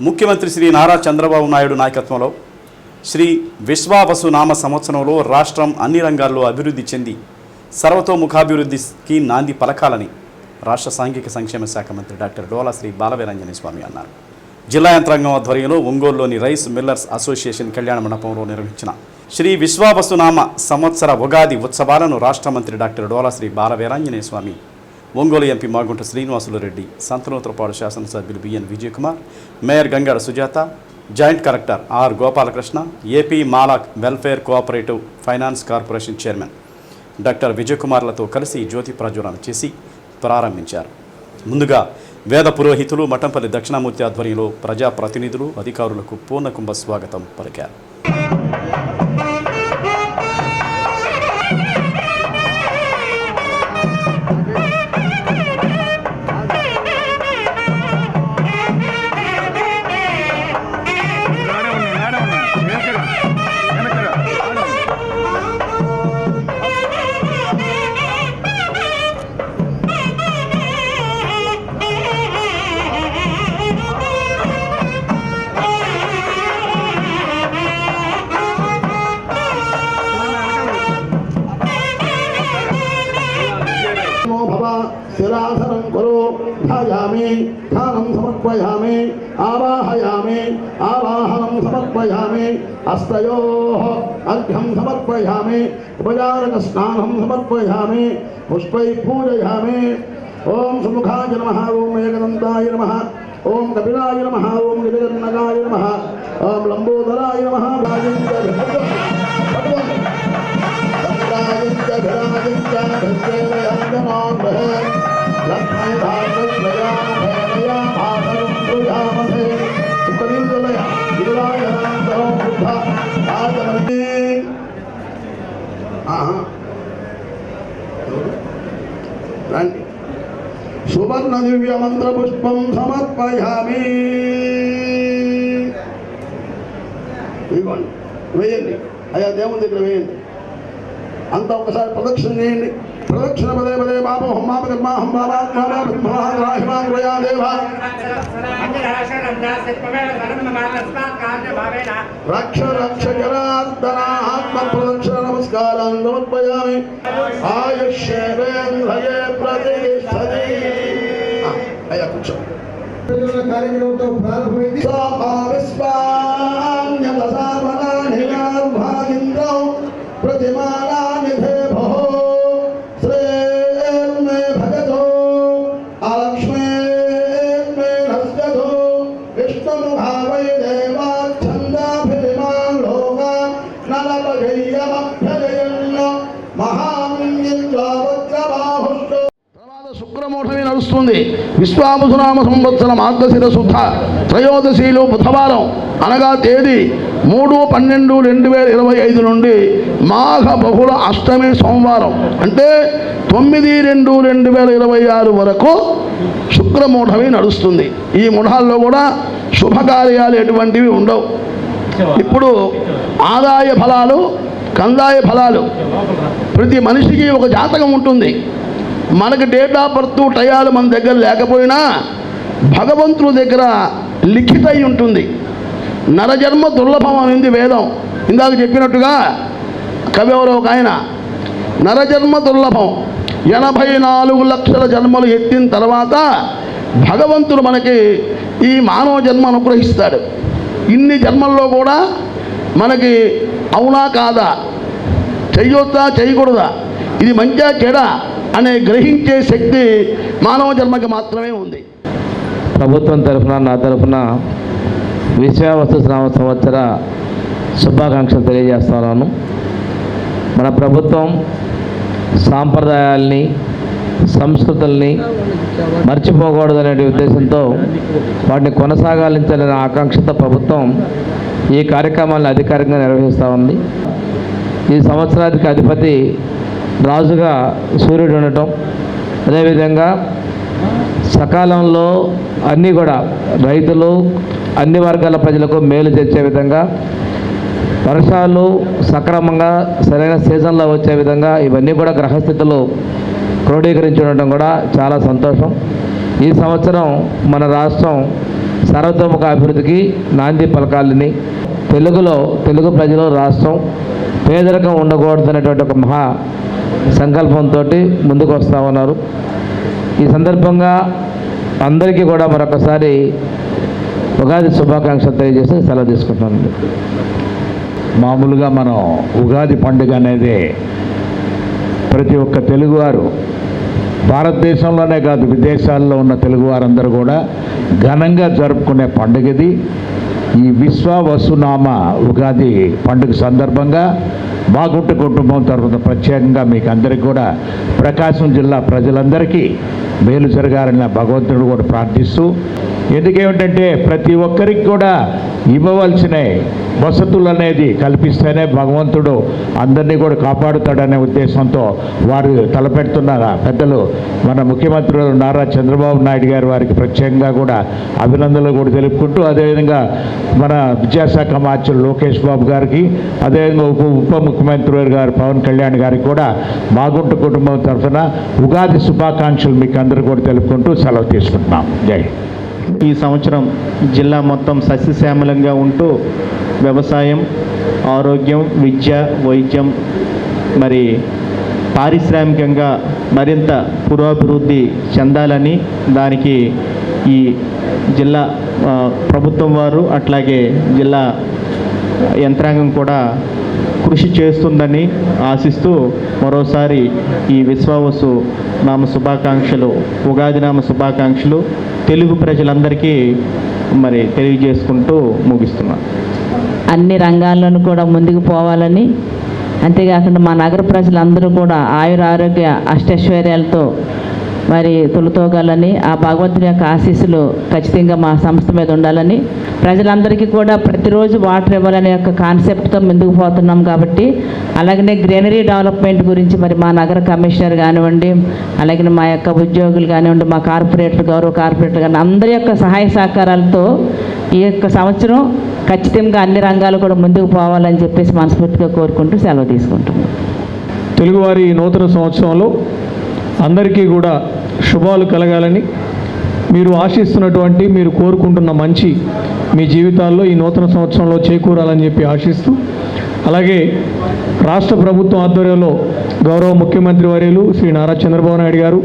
ముఖ్యమంత్రి శ్రీ నారా చంద్రబాబు నాయుడు నాయకత్వంలో శ్రీ విశ్వావసు నామ సంవత్సరంలో రాష్ట్రం అన్ని రంగాల్లో అభివృద్ధి చెంది సర్వతోముఖాభివృద్ధికి నాంది పలకాలని రాష్ట్ర సాంఘిక సంక్షేమ శాఖ మంత్రి డాక్టర్ డోలా శ్రీ బాలవీరంజని స్వామి అన్నారు. జిల్లా యంత్రాంగం ఆధ్వర్యంలో ఒంగోలులోని రైస్ మిల్లర్స్ అసోసియేషన్ కళ్యాణ మండపంలో నిర్వహించిన శ్రీ విశ్వావసునామ సంవత్సర ఉగాది ఉత్సవాలను రాష్ట్ర మంత్రి డాక్టర్ డోలా శ్రీ బాలవీరాంజనేయ స్వామి ఒంగోలు ఎంపీ మాగుంట శ్రీనివాసులు రెడ్డి సంతనోత్రపాడు శాసనసభ్యులు BN Vijayakumar mayor Gangada Sujatha joint collector R Gopalakrishna AP malloc welfare cooperative finance corporation chairman doctor విజయకుమార్లతో కలిసి జ్యోతి ప్రజ్వలన చేసి ప్రారంభించారు. ముందుగా వేద పురోహితులు మఠంపల్లి దక్షిణామూర్తి ఆధ్వర్యంలో ప్రజాప్రతినిధులు అధికారులకు పూర్ణకుంభ స్వాగతం పలికారు. శిలాసనం కురు ధ్యాయామి ధ్యానం సమర్పయామి ఆవాహయామి ఆవాహనం సమర్పయామి అస్తయో అర్ఘ్యం సమర్పయామి ఉపచారక స్నానం సమర్పయామి పుష్పై పూజయామి. ఓం సుముఖాయ నమ ఓం ఏకదంతాయ నమ ఓం కపిలాయ నమ ఓం గిరిగన్నగాయ నమ ఓం లంబోదరాయ నమ రాజేంద్ర రండి సువర్ణ దివ్య మంత్ర పుష్పం సమర్పయామి. ఇదిగోండి వేయండి. అయ్యా దేవుని దగ్గర వేయండి. అంతా ఒకసారి ప్రదక్షిణ చేయండి ప్రదక్షిణ పదే పదే బాబు హమ్మాప కర్మ హంబాబాహిమాగ్రయా దేవ రక్ష రక్ష జనార్దన ప్రదక్షిణ నమస్కారం సమర్పయామి ఆయుష్యేంద్రయే ప్రతిష్టది అయ్యా కూర్చో కార్యక్రమంతో ప్రారంభమైంది శుక్రమూఢమి నడుస్తుంది సంవత్సరం మార్గశిర శుద్ధ త్రయోదశిలో బుధవారం అనగా తేదీ మూడు పన్నెండు రెండు వేల ఇరవై ఐదు నుండి మాఘ బహుళ అష్టమి సోమవారం అంటే తొమ్మిది రెండు రెండు వేల ఇరవై ఆరు వరకు శుక్రమూఢమి నడుస్తుంది. ఈ మూఢాల్లో కూడా శుభకార్యాలు ఎటువంటివి ఉండవు. ఇప్పుడు ఆదాయ ఫలాలు కందాయ ఫలాలు ప్రతి మనిషికి ఒక జాతకం ఉంటుంది. మనకి డేట్ ఆఫ్ బర్త్ టయాలు మన దగ్గర లేకపోయినా భగవంతుని దగ్గర లిఖితై ఉంటుంది. నరజన్మ దుర్లభం అనేది వేదం. ఇందాక చెప్పినట్టుగా కవి ఎవరో ఒక ఆయన నరజన్మ దుర్లభం. ఎనభై నాలుగు లక్షల జన్మలు ఎత్తిన తర్వాత భగవంతుడు మనకి ఈ మానవ జన్మ అనుగ్రహిస్తాడు. ఇన్ని జన్మల్లో కూడా మనకి అవునా కాదా? చెయ్యొద్దా చేయకూడదా ఇది మంచిగా చెడా? అనే గ్రహించే శక్తి మానవ జన్మకి మాత్రమే ఉంది. ప్రభుత్వం తరఫున నా తరఫున విశ్వావస్తు సంవత్సర శుభాకాంక్షలు తెలియజేస్తున్నాను మన ప్రభుత్వం సాంప్రదాయాల్ని సంస్కృతుల్ని మర్చిపోకూడదనే ఉద్దేశంతో వాటిని కొనసాగాలించాలనే ఆకాంక్షతో ప్రభుత్వం ఈ కార్యక్రమాలను అధికారికంగా నిర్వహిస్తూ ఉంది. ఈ సంవత్సరానికి అధిపతి రాజుగా సూర్యుడు ఉండటం. అదేవిధంగా సకాలంలో అన్నీ కూడా రైతులు అన్ని వర్గాల ప్రజలకు మేలు తెచ్చే విధంగా వర్షాలు సక్రమంగా సరైన సీజన్లో వచ్చే విధంగా ఇవన్నీ కూడా గ్రహస్థితులు క్రోడీకరించి ఉండటం కూడా చాలా సంతోషం. ఈ సంవత్సరం మన రాష్ట్రం సర్వతోముఖ అభివృద్ధికి నాంది పలకాలని తెలుగులో తెలుగు ప్రజలు రాష్ట్రం పేదరికం ఉండకూడదనేటువంటి ఒక మహా సంకల్పంతో ముందుకు వస్తూ ఉన్నారు ఈ సందర్భంగా అందరికీ కూడా మరొకసారి ఉగాది శుభాకాంక్షలు తెలియజేసి సెలవు తీసుకుంటున్నాను. మామూలుగా మనం ఉగాది పండుగ అనేది ప్రతి ఒక్క తెలుగువారు భారతదేశంలోనే కాదు విదేశాల్లో ఉన్న తెలుగువారందరూ కూడా ఘనంగా జరుపుకునే పండుగది. ఈ విశ్వ వసునామ ఉగాది పండుగ సందర్భంగా బాగుంట కుటుంబం తరఫున ప్రత్యేకంగా మీకు అందరికీ కూడా ప్రకాశం జిల్లా ప్రజలందరికీ మేలు జరగాలని భగవంతుడు కూడా ప్రార్థిస్తూ ఎందుకేమిటంటే ప్రతి ఒక్కరికి కూడా ఇవ్వవలసిన వసతులు అనేది కల్పిస్తేనే భగవంతుడు అందరినీ కూడా కాపాడుతాడనే ఉద్దేశంతో వారు తలపెడుతున్న పెద్దలు మన ముఖ్యమంత్రులు నారా చంద్రబాబు నాయుడు గారు వారికి ప్రత్యేకంగా కూడా అభినందనలు కూడా తెలుపుకుంటూ అదేవిధంగా మన విద్యాశాఖ మార్చులు లోకేష్ బాబు గారికి అదేవిధంగా ఉప ఉప ముఖ్యమంత్రి గారు పవన్ కళ్యాణ్ గారికి కూడా మాగుంట కుటుంబం తరఫున ఉగాది శుభాకాంక్షలు మీకు అందరూ కూడా తెలుపుకుంటూ సెలవు తీసుకుంటున్నాం. జై ఈ సంవత్సరం జిల్లా మొత్తం సస్యశ్యామలంగా ఉంటూ వ్యవసాయం ఆరోగ్యం విద్య వైద్యం మరి పారిశ్రామికంగా మరింత పురోభివృద్ధి చెందాలని దానికి ఈ జిల్లా ప్రభుత్వం వారు అట్లాగే జిల్లా యంత్రాంగం కూడా కృషి చేస్తుందని ఆశిస్తూ మరోసారి ఈ విశ్వావసు నామ శుభాకాంక్షలు ఉగాది నామ శుభాకాంక్షలు తెలుగు ప్రజలందరికీ మరి తెలియజేసుకుంటూ ముగిస్తున్నాను అన్ని రంగాల్లోనూ కూడా ముందుకు పోవాలని అంతేకాకుండా మా నగర ప్రజలందరూ కూడా ఆయుర ఆరోగ్య అష్టైశ్వర్యాలతో మరి తొలుతోగాలని ఆ భగవంతుని యొక్క ఆశీస్సులు ఖచ్చితంగా మా సంస్థ మీద ఉండాలని ప్రజలందరికీ కూడా ప్రతిరోజు వాటర్ ఇవ్వాలనే యొక్క కాన్సెప్ట్తో ముందుకు పోతున్నాం కాబట్టి అలాగనే గ్రీనరీ డెవలప్మెంట్ గురించి మరి మా నగర కమిషనర్ కానివ్వండి అలాగే మా యొక్క ఉద్యోగులు కానివ్వండి మా కార్పొరేటర్ గౌరవ కార్పొరేటర్ కానీ అందరి యొక్క సహాయ సహకారాలతో ఈ యొక్క సంవత్సరం ఖచ్చితంగా అన్ని రంగాలు కూడా ముందుకు పోవాలని చెప్పేసి మనస్ఫూర్తిగా కోరుకుంటూ సెలవు తీసుకుంటున్నాం. తెలుగువారి నూతన సంవత్సరంలో అందరికీ కూడా శుభాలు కలగాలని మీరు ఆశిస్తున్నటువంటి మీరు కోరుకుంటున్న మంచి మీ జీవితాల్లో ఈ నూతన సంవత్సరంలో చేకూరాలని చెప్పి ఆశిస్తూ అలాగే రాష్ట్ర ప్రభుత్వం ఆధ్వర్యంలో గౌరవ ముఖ్యమంత్రి వర్యులు శ్రీ నారా చంద్రబాబు నాయుడు గారు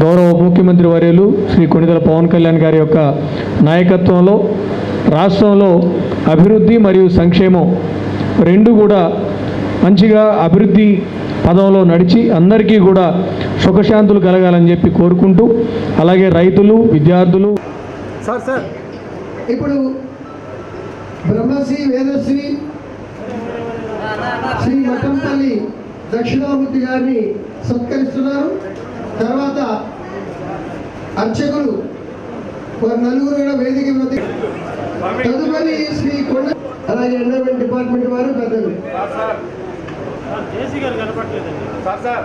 గౌరవ ఉప ముఖ్యమంత్రి వర్యులు శ్రీ కొణిదెల పవన్ కళ్యాణ్ గారి యొక్క నాయకత్వంలో రాష్ట్రంలో అభివృద్ధి మరియు సంక్షేమం రెండు కూడా మంచిగా అభివృద్ధి పదంలో నడిచి అందరికీ కూడా సుఖశాంతులు కలగాలని చెప్పి కోరుకుంటూ అలాగే రైతులు విద్యార్థులు ఇప్పుడు బ్రహ్మశ్రీ వేదశ్రీ శ్రీ మఠంపల్లి దక్షిణామూర్తి గారిని సత్కరిస్తున్నారు. తర్వాత అర్చకులు వారు నలుగురు కూడా వేదిక తదుపరి శ్రీ కొండ అలాగే ఎండోమెంట్ డిపార్ట్మెంట్ వారు పెద్దలు. Sir sir.